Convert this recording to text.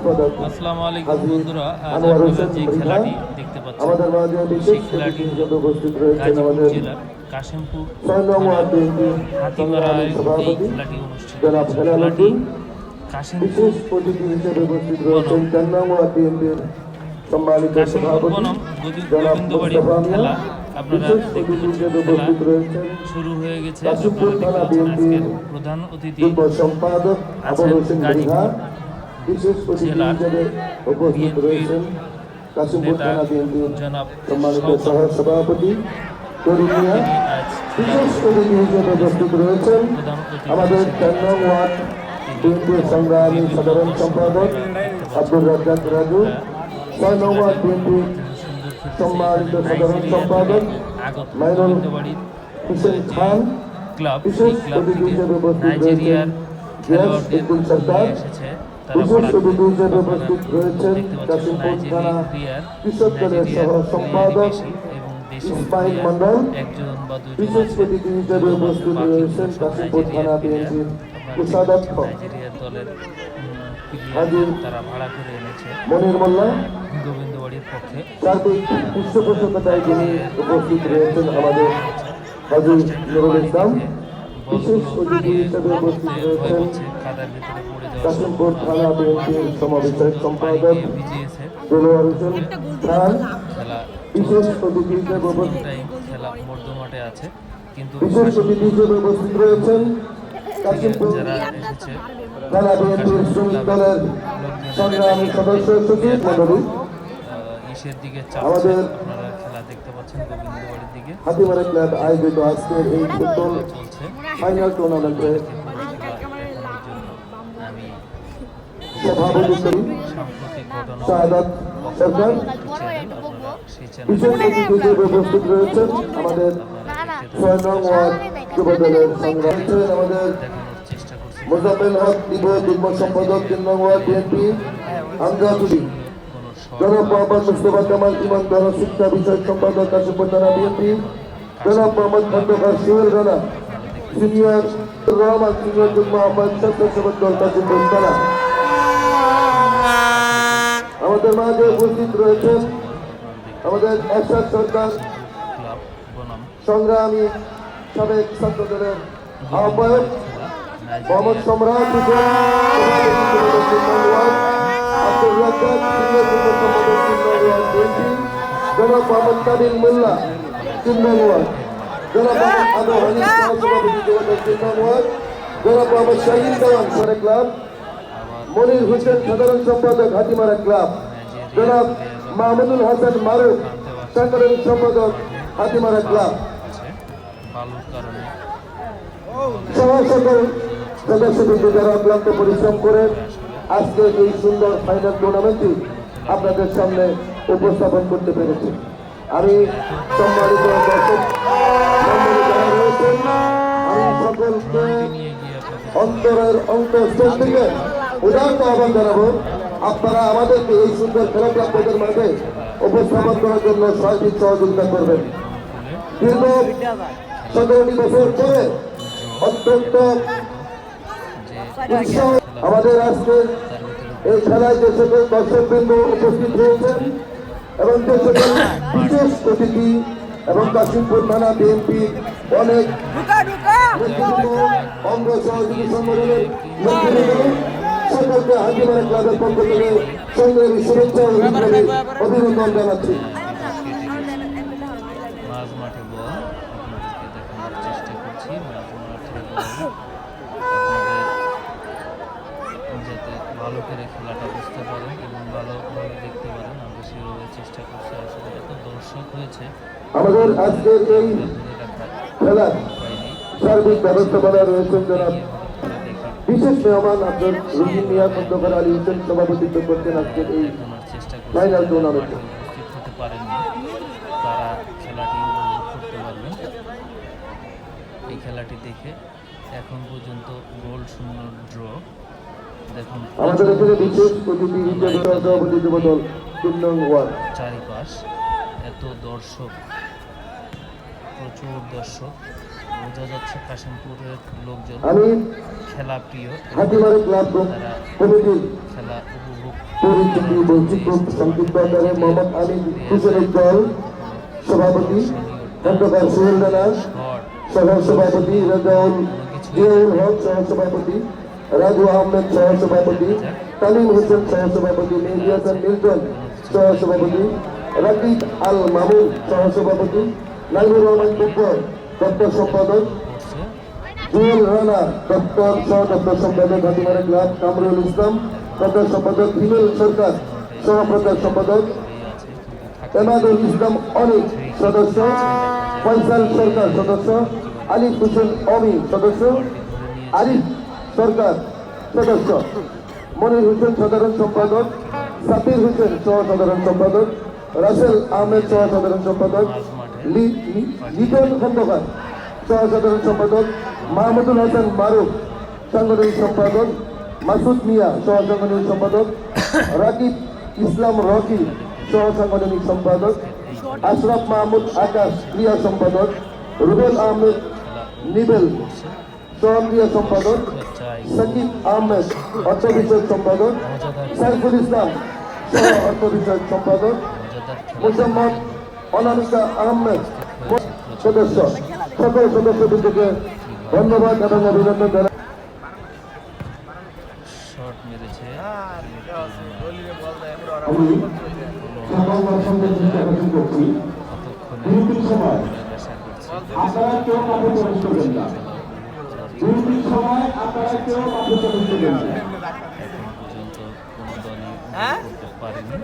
সম্পাদক আসসালামু আলাইকুম বন্ধুরা আজ আপনারা যে খেলাটি দেখতে পাচ্ছেন। সেই খেলাটি গাজীপুর জেলার কাশিমপুর হাতিমারায় এই খেলাটি অনুষ্ঠিত খেলাটি কাশিমপুর সম্মানিত সভাপতি খেলা আপনারা শুরু হয়ে গেছে আপনারা দেখতে পাচ্ছেন আজকের প্রধান অতিথি সম্পাদক আছেন গাজীপুর। বিশেষ অতিথি হিসেবে উপস্থিত রয়েছেন কাশিমপুর থানা বিএনপির সম্মানিত। সহ সভাপতি আজ বিশেষ অতিথি হিসেবে উপস্থিত রয়েছেন আমাদের চার ওয়ার্ড বিএনপির সংগ্রামী সাধারণ সম্পাদক আব্দুর রাজ্জাক রাজু ছয় নং ওয়ার্ড বিএনপির সম্মানিত সাধারণ সম্পাদক মাইনুল হোসেন খান ক্লাব বিশেষ অতিথি হিসেবে উপস্থিত রয়েছেন সরকার। আপনারা উপস্থিত রয়েছেন কাশিমপুর থানা কৃষক দলের সহ সম্পাদক বেশি এবং দেশি ইসমাইল মন্ডল একজন বা দুজন বিশেষ অতিথি হিসেবে উপস্থিত রয়েছেন কাশিমপুর থানা বিএনপির কোষাধ্যক্ষ। দলের উম, player হাজী তারা ভাড়া করে এনেছে মনির মোল্লা। গোবিন্দবাড়ির পক্ষে। সার্বিক পৃষ্ঠপোষকতায় যিনি উপস্থিত রয়েছেন আমাদের হাজি নুরুল ইসলাম। বিশেষ অতিথি হিসেবে উপস্থিত রয়েছেন কাদার ভিতরে পড়ে যাওয়া খেলা খেলা মর্দমাটে আছে কিন্তু উপস্থিত রয়েছেন যারা এসেছে ইসের দিকে আমাদের- আপনারা খেলা দেখতে পাচ্ছেন গোবিন্দবাড়ির দিকে। হাতিমারা ক্লাব আয়োজিত আজকের এই ফুটবল চলছে। ফাইনাল টুর্নামেন্টে সভাপতি করি শাহাদাত সরকার বিশেষ অতিথি উপস্থিত রয়েছেন আমাদের ছয় নং ওয়ার্ড যুব দলের সংগ্রাম আমাদের মোজাম্মেল হক দিব যুগ্ম সম্পাদক তিন নং ওয়ার্ড বিএনপি আমজাদুলি জনাব মোহাম্মদ মুস্তফা কামাল শিক্ষা বিষয়ক সম্পাদক খন্দকার শিবের রানা সিনিয়র রহমান সিনিয়র যুগ্ম কাশিমপুর থানা আমাদের মাঝে উপস্থিত রয়েছেন আমাদের এরশাদ সরকার সংগ্রামী সাবেক ছাত্র দলের আহ্বায়ক মোহাম্মদ সম্রাট হোসেন সভাপতি যুব দল তিন নং ওয়ার্ড, রাজ্জাক জনাব মোহাম্মদ কাদির মোল্লা নং জনাব মোহাম্মদ আবু হানিফ দল তিন নং জনাব মোহাম্মদ শাহিন দেওয়ান সরে ক্লাব মনির হোসেন, সাধারণ সম্পাদক হাতিমারা ক্লাব। জনাব মাহমুদুল হাসান মারুফ, সাধারণ সম্পাদক হাতিমারা ক্লাব। পরিশ্রম করে এই সুন্দর আপনাদের সামনে উপস্থাপন করতে পেরেছি। আমি সম্মানিত দর্শক অন্তরের অন্তঃস্থল থেকে উদাহরণ আহ্বান জানাব আপনারা আমাদেরকে এই সুন্দর খেলাটি আপনাদের মাঝে উপস্থাপন করার জন্য সার্বিক সহযোগিতা করবেন। দীর্ঘ সতেরোটি বছর পরে অত্যন্ত উৎসাহ আমাদের আজকে তার এই খেলায় যে সকল দর্শকবৃন্দ উপস্থিত হয়েছেন এবং যে সকল বিশেষ অতিথি এবং কাশিমপুর থানা বিএনপি অনেক অঙ্গ সহযোগী সংগঠনের সকলকে হাজিমারা ক্লাবের পক্ষ থেকে সংগ্রামী শুভেচ্ছা ও অভিনন্দন জানাচ্ছি। মাঝ মাঠে বল আপনাদেরকে দেখানোর চেষ্টা করছি। মাঝ মাঠে যাতে ভালো করে খেলাটা বুঝতে পারেন এবং ভালোভাবে দেখতে পারেন আমরা সেভাবে চেষ্টা করছি আসলে। এত দর্শক হয়েছে। আমাদের আজকের এই উপায় সার্বিক ব্যবস্থাপনা রয়েছেন জনাব বিশেষ মেহমান আব্দুল রহিম মিয়া খন্দকার আলী হোসেন সভাপতিত্ব করছেন আজকের এই ফাইনাল টুর্নামেন্টে খেলাটি দেখে এখন পর্যন্ত গোল শূন্য ড্র দেখুন চারিপাশ এত দর্শক, প্রচুর দর্শক। বোঝা যাচ্ছে কাশিমপুরের লোকজন খেলা প্রিয় কমিটির খেলা উপভোগ সভাপতি সভাপতি রাজাউল জিয়াউল হক সহ সভাপতি রাজু আহমেদ সহ সভাপতি তালিম হোসেন সহ সভাপতি মেহেদি মিল্টন সহ সভাপতি রাকিব আল মামুন সহ সভাপতি নাইমুর রহমান কুব্বর দপ্তর সম্পাদক, জুয়েল রানা দপ্তর সহ দপ্তর সম্পাদক হাতিমারা ক্লাব, কামরুল ইসলাম, প্রধান সম্পাদক হিমেল সরকার সহ প্রধান সম্পাদক এমাদুল ইসলাম অনিক সদস্য ফয়সাল সরকার, সদস্য আলিফ হোসেন অমি সদস্য আরিফ সরকার, সদস্য মনির হোসেন, সাধারণ সম্পাদক সাবির হোসেন সহ সাধারণ সম্পাদক, রাসেল আহমেদ সহ সাধারণ সম্পাদক লিটন খন্দকার সহ সাধারণ সম্পাদক মাহমুদুল হাসান মারুফ, সাংগঠনিক সম্পাদক মাসুদ মিয়া সহ সাংগঠনিক সম্পাদক রাকিব ইসলাম রকি সহ সাংগঠনিক সম্পাদক আশরাফ মাহমুদ আকাশ, ক্রিয়া সম্পাদক রুবেল আহমেদ নিবেল সহ ক্রিয়া সম্পাদক সাকিব আহমেদ অর্থ বিষয়ক সম্পাদক সাইফুল ইসলাম সহ অর্থ বিষয়ক সম্পাদক মোসাম্মদ অনামিকা আহমেদ সদস্য সকল সদস্যবৃন্দকে ধন্যবাদ এবং অভিনন্দন জানাই। আপনারা কেউ মাঠে প্রবেশ করবেন না। বিরতির সময় আপনারা কেউ মাঠে প্রবেশ করবেন না। এখন পর্যন্ত কোনো দলই পারেনি।